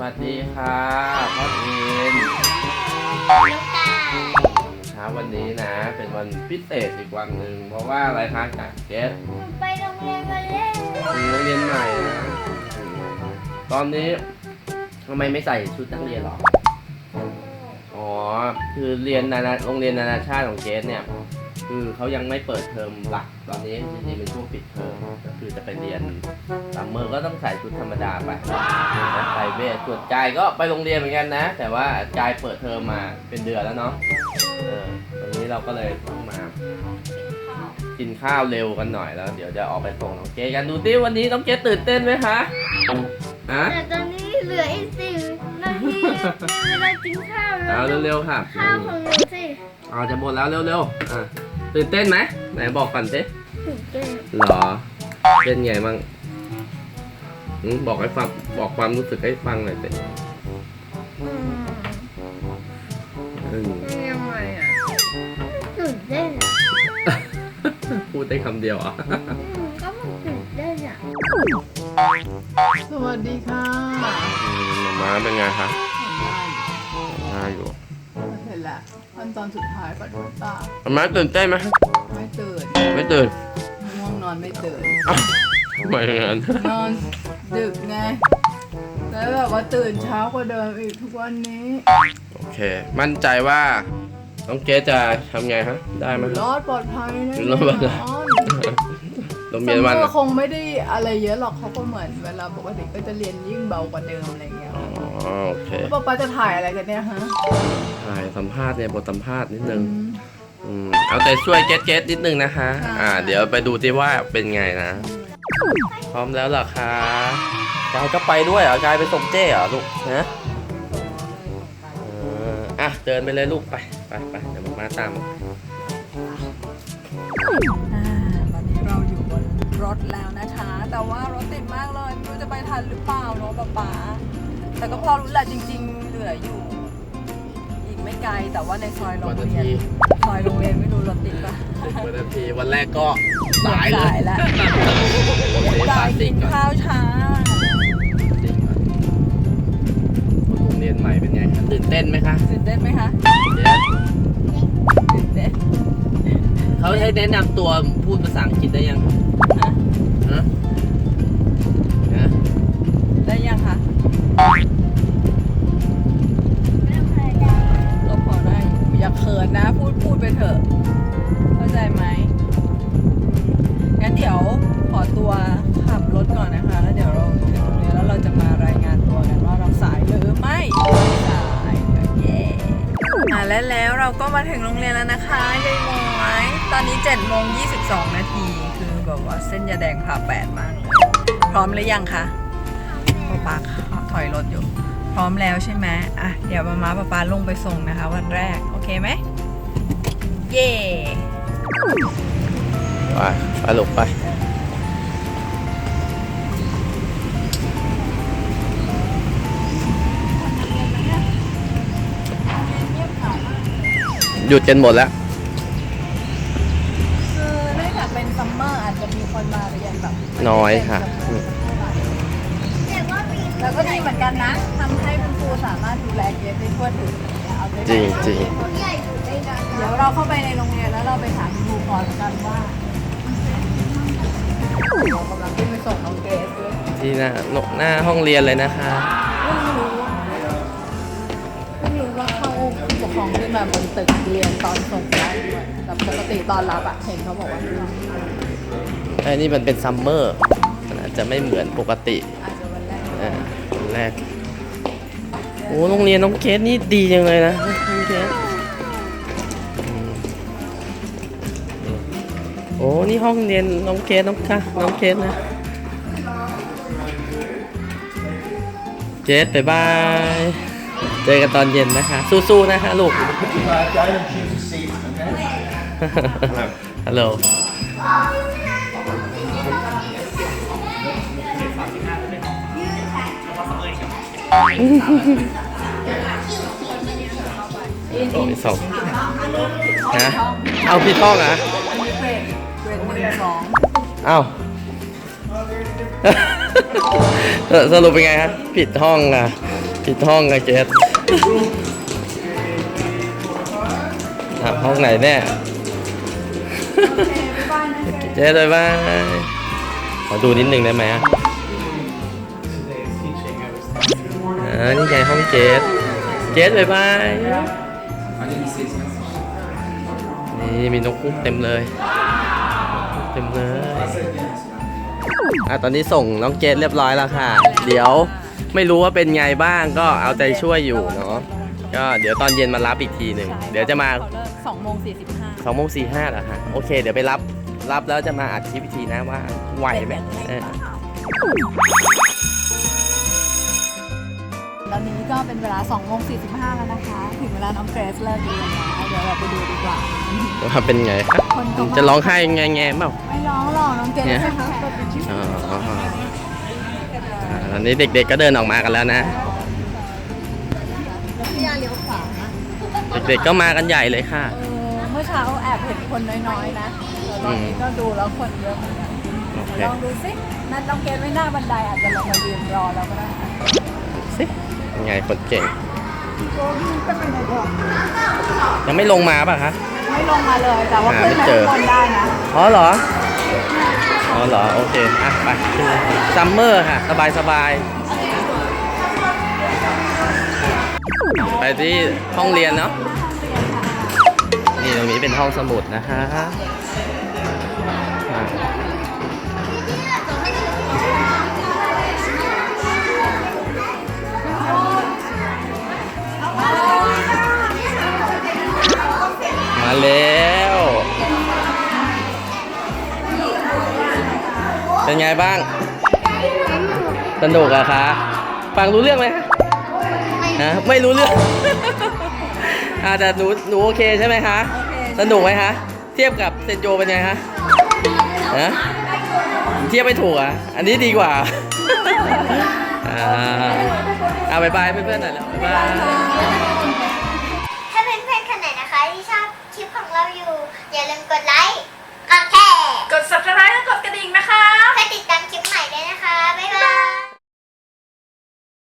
วัสดีค่ะพ่ออินน้องตาเช้าวันนี้นะ เป็นวันพิเศษอีกวันหนึ่งเพราะว่าอะไรคะจากเกสไปโรงเรียนมาเล่นมีโรงเรียนใหม่นะ ตอนนี้ทำไมไม่ใส่ชุดนักเรียนหรอ อ๋อ คือเรียนนานาโรงเรียนนานาชาติของเกสเนี่ย คือเขายังไม่เปิดเทอมหลักตอนนี้จริงๆเป็นช่วงปิดเทอมก็คือจะไปเรียนซัมเมอร์ก็ต้องใส่ชุดธรรมดาไปนะใส่เวทส่วนกายก็ไปโรงเรียนเหมือนกันนะ แต่ว่ากายเปิดเทอมมาเป็นเดือนแล้วเนาะเออวันนี้เราก็เลยต้องมากินข้าวเร็วกันหน่อยแล้ว เดี๋ยวจะออกไปส่งน้องเกดกันดูติวันนี้น้องเกดตื่นเต้นไหมคะฮะแต่ตอนนี้เหลืออีกสี่นาทีเวลากินข้าวแล้เอาวเร็วๆค่ะข้าวของหนูสิเอาจะหมดแล้วเร็วๆอะ ตื่นเต้นไหมไหนบอกก่อนสิตื่นเต้นหรอเป็นไงบ้างอืมบอกให้ฟังบอกความรู้สึกให้ฟังหน่อยสิอืมอืมยังไงอะตื่นเต้นอะพูดได้คำเดียวอะอืมก็มันตื่นเต้นอะสวัสดีค่ะอืมมาเป็นไงคะมาอยู่เสร็จ แล้วขั้นตอนสุดท้ายปัดขนตามาตื่นเต้นไหมไม่ตื่นไม่ตื่นง่วงนอนไม่ตื่น อ้าวทำไมอย่างนั้นนอนดึกไง แล้วแบบว่าตื่นเช้ากว่าเดิมอีกทุกวันนี้โอเค มั่นใจว่าน้องเกดจะทำไงฮะ ได้ไหมรอดปลอดภัยแน่รอดปลอดภัย โรงเรียนวันซัมเมออะร์คงไม่ได้อะไรเยอะหรอกเขาก็เหมือนเวลาปกติก็จะเรียนยิ่งเบากว่าเดิมอะไรเงี้ย อ๋อโอเคแล้วป๊าป๊าจะถ่ายอะไรกันเนี่ยฮะถ่ายสัมภาษณ์เนี่ยบทสัมภาษณ์นิดนึงอืม อืมเอาใจช่วยเกดเกดนิดนึงนะคะ ค่ะ อ่า เดี๋ยวไปดูที่ว่าเป็นไงนะ พร้อมแล้วเหรอคะกายก็ไปด้วยเหรอกายไปส่งเจ้เหรอลูกนะเอออะเดินไปเลยลูกไปไปไปเดี๋ยวมาตาม อ่าตอนนี้เราอยู่บนรถแล้วนะคะ แต่ว่ารถติดมากเลยไม่รู้จะไปทันหรือเปล่าเนาะป๊าป๊า แต่ก็พอรู้แหละจริง ๆ เหลืออยู่ อีกไม่ไกลแต่ว่าในซอยโรงวันนาเรียนทีซอยโรงเรียนไม่รู้รถติดปะสิบวันนาทีวันแรกก็สายเลยสายแล้ววันนี้สาสายยกิติดนก่อนข้าวช้าติดก่อนโรงเรียนใหม่เป็นไงคะตื่นเต้นไหมคะตื่นเต้นไหมคะเดี๋ยวตื่นเต้นเขาให้แนะนำตัวพูดภาษาอังกฤษได้ยังฮะฮะฮะได้ยังคะ อยู่อย่าเขินนะ พูดพูดไปเถอะ เข้าใจไหมงั้นเดี๋ยวขอตัวขับรถก่อนนะคะ แล้วเดี๋ยวเราถึงโรงเรียนแล้วเราจะมารายงานตัวกันว่าเราสายหรือไม่สายเย้อ่าและแล้วเราก็มาถึงโรงเรียนแล้วนะคะยายหมวยตอนนี้7โมง22นาที คือแบบว่าเส้นยาแดงผ่าแปดมากเลยพร้อมหรือยังคะป๊าป๊าถอยรถอยู่ พร้อมแล้วใช่ไหมอะเดี๋ยวมาม้าป๊าป๊าลงไปส่งนะคะ วันแรก โอเคไหม เย่ไปไปลูกไปหยุดกันหมดแล้ว คือเนื่องจากเป็นซัมเมอร์อาจจะมีคนมาเรียนแบบน้อยค่ะอืมแต่ว่าปีแล้วก็ดีเหมือนกันนะทำให้คุณครูสามารถดูแลเกสได้ทั่วถึงเอาใจจริงจริง ผู้ใหญ่อยู่ได้นานเดี๋ยวเราเข้าไปในโรงเรียนแล้วเราไปถามคุณครูก่อนกันว่าเรากำลังขึ้นไปส่งน้องเกสด้วยที่หน้าหน้าห้องเรียนเลยนะคะ ไม่รู้ว่าไม่รู้ว่าเข้าผู้ปกครองขึ้นมาบนตึกเรียนตอนส่งได้ด้วยแต่ปกติตอนรับอะเห็นเขาบอกว่าไม่ต้องไอ้นี่มันเป็นซัมเมอร์มันอาจจะไม่เหมือนปกติอาจจะวันแรกอ่าวันแรกโอ้โรงเรียนน้องเคสนี่ดีจังเลยนะน้องเคสอื โอ้นี่ห้องเรียนน้องเคสน้องค่ะน้องเคสนะเจสบ๊ายบาย เจอกันตอนเย็นนะคะ สู้ๆนะคะลูก ฮัลโหลโอ้ยสองฮะเอาผิดห้องเหรอะ อ้าว สรุปเป็นไงฮะผิดห้องอะ ผิดห้องอะเกสห้องไหนแน่เจ๊เลยบ้ายขอดูนิดนึงได้ไหมอะอ่านี่ไงห้องเจสเจสเลยบายนี่มีนกคุ้มเต็มเลย เต็มเลยอะตอนนี้ส่งน้องเจสเรียบร้อยแล้วค่ะ เดี๋ยวไม่รู้ว่าเป็นไงบ้างก็เอาใจช่วยอยู่เนาะก็เดี๋ยวตอนเย็นมารับอีกทีหนึ่งเดี๋ยวจะมาเขาเลิกสองโมงสี่สิบห้าสองโมงสี่ห้าเหรอฮะโอเค เดี๋ยวไปรับรับแล้วจะมาอัดคลิปวิธีนะว่าไหวไหมเออ ตอนนี้ก็เป็นเวลา2โมง45 แล้วนะคะ ถึงเวลาน้องเกรซเลิกเรียนแล้วเดี๋ยวเราไปดูดีกว่าว่าเป็นไงครับ คนก็มาจะร้องไห้แงแงๆเปล่าไม่ร้องหรอกน้องเกรซเนี่ยใช่ไหมตัวเป็นชื่ออ๋ออ่าตอนนี้เด็กๆก็เดินออกมากันแล้วนะแล้วพี่ยาเลี้ยวขวานะเด็กๆก็มากันใหญ่เลยค่ะเออเมื่อเช้าแอบเห็นคนน้อยๆนะแต่ตอนนี้ก็ดูแล้วคนเยอะเหมือนกันโอเคลองดูสินั่นน้องเกรซไม่หน้าบันไดอาจจะลงมายืนรอเราก็ได้สิ ยังไงคนเก่ง ยังไม่ลงมาป่ะคะไม่ลงมาเลย แต่ว่าหาขึ้นไม่มาเจอข้างบนได้นะอ๋อเหรออ๋อเหรอ โอเค อะ ไปซัมเมอร์ค่ะ สบายสบายไปที่ห้องเรียนเนาะนี่ตรงนี้เป็นห้องสมุดนะคะอะ แล้ว เป็นไงบ้าง สนุกอะคะ ฟังรู้เรื่องไหมคะฮะไม่รู้เรื่องอาแต่หนูหนูโอเคใช่ไหมคะ สนุกไหมคะ เทียบกับเซนโจเป็นไงคะฮะเทียบไม่ถูกอะ อันนี้ดีกว่าอ่าเอาบายบายเพื่อนๆหน่อยแล้วบ๊ายบาย ลืมกดไลค์กดแชร์กด subscribe และกดกระดิ่งนะคะ เพื่อติดตามคลิปใหม่ด้วยนะคะ บ๊ายบาย